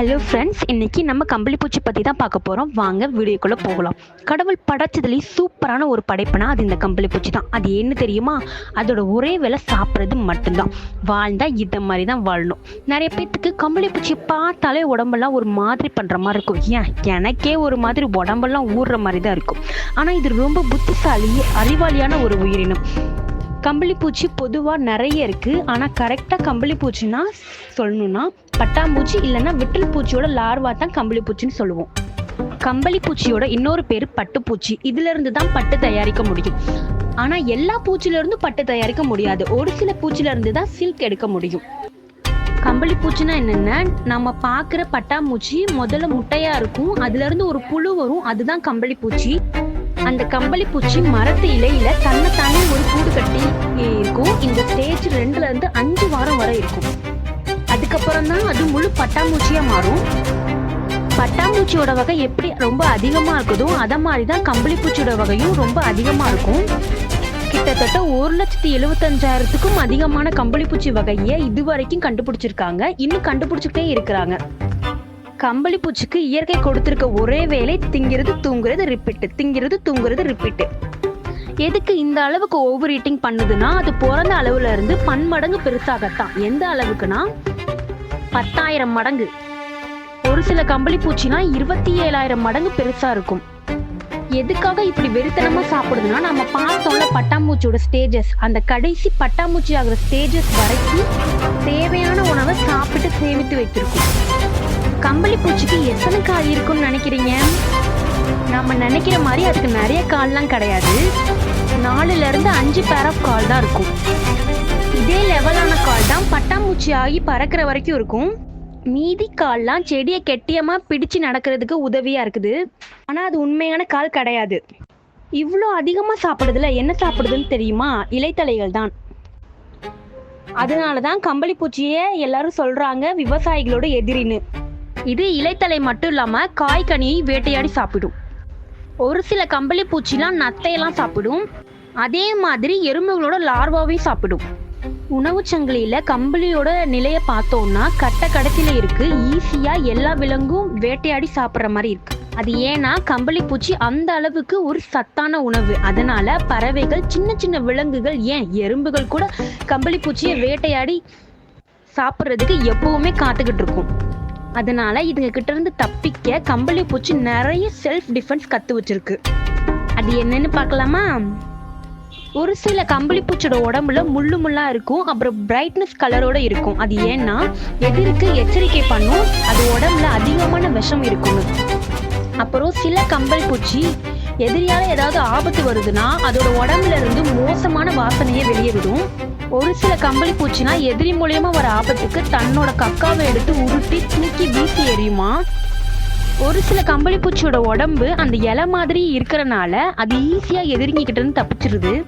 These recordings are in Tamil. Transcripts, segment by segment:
ஹலோ ஃப்ரெண்ட்ஸ் இன்னைக்கு நம்ம கம்பளிப்பூச்சி பற்றி தான் பார்க்க போகிறோம் வாங்க வீடியோக்குள்ளே போகலாம். கடவுள் படைச்சதுலேயே சூப்பரான ஒரு படைப்புனா அது இந்த கம்பளிப்பூச்சி தான். அது என்ன தெரியுமா? அதோட ஒரே வேலை சாப்பிட்றது மட்டும்தான். வாழ்ந்தால் இதை மாதிரி தான் வாழணும். நிறைய பேர்த்துக்கு கம்பளிப்பூச்சி பார்த்தாலே உடம்பெல்லாம் ஒரு மாதிரி பண்ணுற மாதிரி இருக்கும். ஏன்? எனக்கே ஒரு மாதிரி உடம்பெல்லாம் ஊறுற மாதிரி தான் இருக்கும். ஆனால் இது ரொம்ப புத்திசாலி அறிவாளியான ஒரு உயிரினம். கம்பளிப்பூச்சி பொதுவாக நிறைய இருக்குது ஆனால் கரெக்டாக கம்பளிப்பூச்சினா சொல்லணும்னா பட்டாம்பூச்சி இல்லைன்னா விட்டல் பூச்சியோட லார்வா தான் கம்பளிப்பூச்சின்னு சொல்லுவோம். கம்பளிப்பூச்சியோட இன்னொரு பேர் பட்டுப்பூச்சி. இதுல இருந்து தான் பட்டு தயாரிக்க முடியும். ஆனா எல்லா பூச்சில பட்டு தயாரிக்க முடியாது. ஒரு சில பூச்சில இருந்து தான் சில்க் எடுக்க முடியும். கம்பளிப்பூச்சினா என்னென்ன? நம்ம பார்க்குற பட்டாம்பூச்சி முதல்ல முட்டையாக இருக்கும். அதுலேருந்து ஒரு புழு வரும். அதுதான் கம்பளிப்பூச்சி. அந்த கம்பளிப்பூச்சி மரத்து இலையில தன்னைத்தானே ஒரு கூடு கட்டி இருக்கும். இந்த ஸ்டேஜ் ரெண்டுல இருந்து அஞ்சு வாரம் வரை இருக்கும். அதுக்கப்புறம் தான் அது முழு பட்டாம்பூச்சியா மாறும். பட்டாம்பூச்சியோட வகை எப்படி ரொம்ப அதிகமா இருக்குதோ அத மாதிரி தான் கம்பளிப்பூச்சியோட வகையும் ரொம்ப அதிகமா இருக்கும். கிட்டத்தட்ட ஒரு லட்சத்தி எழுபத்தஞ்சாயிரத்துக்கும் அதிகமான கம்பளிப்பூச்சி வகையை இதுவரைக்கும் கண்டுபிடிச்சிருக்காங்க. இன்னும் கண்டுபிடிச்சிட்டே இருக்கிறாங்க. கம்பளிப்பூச்சிக்கு இயற்கை கொடுத்திருக்க ஒரே வேலை திங்கிறது தூங்குறது ரிப்பீட்டு திங்கிறது தூங்குறது ரிப்பீட்டு எதுக்கு இந்த அளவுக்கு ஓவர் ஈட்டிங் பண்ணுதுன்னா அது பிறந்த அளவுல இருந்து பன்மடங்கு பெருசாகத்தான். எந்த அளவுக்குன்னா? பத்தாயிரம் மடங்கு. ஒரு சில கம்பளி பூச்சினா இருபத்தி ஏழாயிரம் மடங்கு பெருசா இருக்கும். எதுக்காக இப்படி வெறித்தனமா சாப்பிடுதுன்னா நம்ம பார்த்தோம்ல பட்டாம்பூச்சியோட ஸ்டேஜஸ் அந்த கடைசி பட்டாம்பூச்சி ஆகிற ஸ்டேஜஸ் வரைக்கும் தேவையான உணவை சாப்பிட்டு சேமித்து வைத்திருக்கும். கம்பளி பூச்சிக்கு எத்தனை கால் இருக்கும்னு நினைக்கிறீங்க? நம்ம நினைக்கிற மாதிரி அதுக்கு நிறைய கால்லாம் கிடையாது. நாலுல இருந்து அஞ்சு பேர் ஆஃப் கால் தான் இருக்கும். இதே லெவலான கால் தான் பட்டாம்பூச்சி ஆகி பறக்கிற வரைக்கும் இருக்கும். மீதி கால்லாம் செடியை கெட்டியமா பிடிச்சு நடக்கிறதுக்கு உதவியா இருக்குது. ஆனா அது உண்மையான கால் கிடையாது. இவ்வளோ அதிகமாக சாப்பிடுறதுல என்ன சாப்பிடுதுன்னு தெரியுமா? இலைத்தலைகள் தான். அதனால தான் கம்பளி பூச்சியே எல்லாரும் சொல்றாங்க விவசாயிகளோட எதிரின்னு. இது இலைத்தலை மட்டும் இல்லாம காய்கனியை வேட்டையாடி சாப்பிடும். ஒரு சில கம்பளி பூச்சிலாம் நத்தையெல்லாம் சாப்பிடும். அதே மாதிரி எறும்புகளோட லார்வாவையும் சாப்பிடும். உணவு சங்கிலியில கம்பளியோட நிலையை பார்த்தோம்னா கட்ட கடத்தில இருக்கு. ஈஸியா எல்லா விலங்கும் வேட்டையாடி சாப்பிட்ற மாதிரி இருக்கு. அது ஏன்னா கம்பளி பூச்சி அந்த அளவுக்கு ஒரு சத்தான உணவு. அதனால பறவைகள் சின்ன சின்ன விலங்குகள் ஏன் எறும்புகள் கூட கம்பளி பூச்சியை வேட்டையாடி சாப்பிட்றதுக்கு எப்பவுமே காத்துக்கிட்டு இருக்கும். அதனால இதுங்க கிட்ட இருந்து தப்பிக்க கம்பளி பூச்சி நிறைய செல்ஃப் டிஃபென்ஸ் கத்து வச்சிருக்கு. அது என்னன்னு பார்க்கலாமா? ஒரு சில கம்பளி பூச்சியோட உடம்புல முள்ளு முள்ளா இருக்கும் அப்புறம் பிரைட்னஸ் கலரோட இருக்கும். அது ஏன்னா எதிர்க்கு எச்சரிக்கை பண்ணும் அது உடம்புல அதிகமான விஷம் இருக்கும் அப்புறம் சில கம்பல் பூச்சி எதிரியால ஏதாவது ஆபத்து வருதுன்னா அதோட உடம்புல இருந்து மோசம் வாசனையை ஒரு சில கம்பளி பூச்சினா எதிரி மூலியமா வர ஆபத்துக்கு தன்னோட கக்காவை எடுத்து உருட்டி தூக்கி வீசி எறியுமா? ஒரு சில கம்பளி பூச்சியோட உடம்பு அந்த இலை மாதிரி இருக்கிறனால அது ஈஸியா எதிரிங்க இருந்து தப்பிச்சிருது.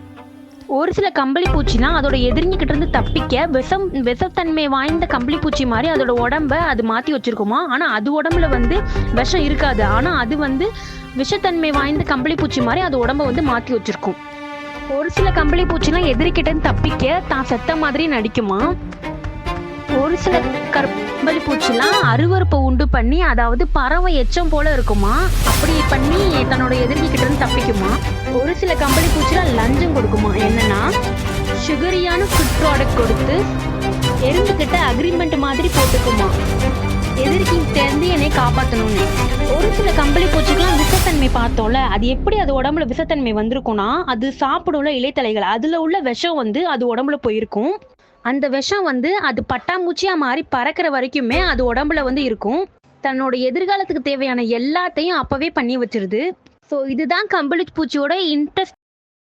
ஒரு சில கம்பளி பூச்சினா அதோட எதிரிங்கிட்ட இருந்து தப்பிக்க விஷம் விஷத்தன்மை வாய்ந்த கம்பளி பூச்சி மாதிரி அதோட உடம்ப அது மாத்தி வச்சிருக்குமா? ஆனா அது உடம்புல வந்து விஷம் இருக்காது. ஆனா அது வந்து விஷத்தன்மை வாய்ந்த கம்பளி பூச்சி மாதிரி அது உடம்ப வந்து மாத்தி வச்சிருக்கும். ஒரு சில கம்பளி பூச்சிலாம் எதிரிக்கிட்ட தப்பிக்க தான் செத்த மாதிரி நடிக்குமா? ஒரு சில கம்பளி பூச்சிலாம் அருவறுப்பை உண்டு பண்ணி அதாவது பறவை எச்சம் போல இருக்குமா? அப்படி பண்ணி தன்னோட எதிரிகிட்ட தப்பிக்குமா? ஒரு சில கம்பளி பூச்சிலாம் லஞ்சம் கொடுக்குமா? என்னன்னா சுகரியான ஃபுட் ப்ராடக்ட் கொடுத்து எறும்புகிட்ட அக்ரிமெண்ட் மாதிரி போட்டுக்குமா? எதிர்க்கு தெரிந்து என்னை காப்பாற்றணும்னு ஒரு சில கம்பளி பூச்சிக்கெல்லாம் விஷத்தன்மை பார்த்தோம்ல அது எப்படி அது உடம்புல விஷத்தன்மை வந்திருக்கும்னா அது சாப்பிடும்ல இலைத்தலைகள். அதுல உள்ள விஷம் வந்து அது உடம்புல போயிருக்கும். அந்த விஷம் வந்து அது பட்டாம்பூச்சியா மாறி பறக்கிற வரைக்குமே அது உடம்புல வந்து இருக்கும். தன்னோட எதிர்காலத்துக்கு தேவையான எல்லாத்தையும் அப்பவே பண்ணி வச்சிருது. ஸோ இதுதான் கம்பளி பூச்சியோட இன்ட்ரெஸ்ட்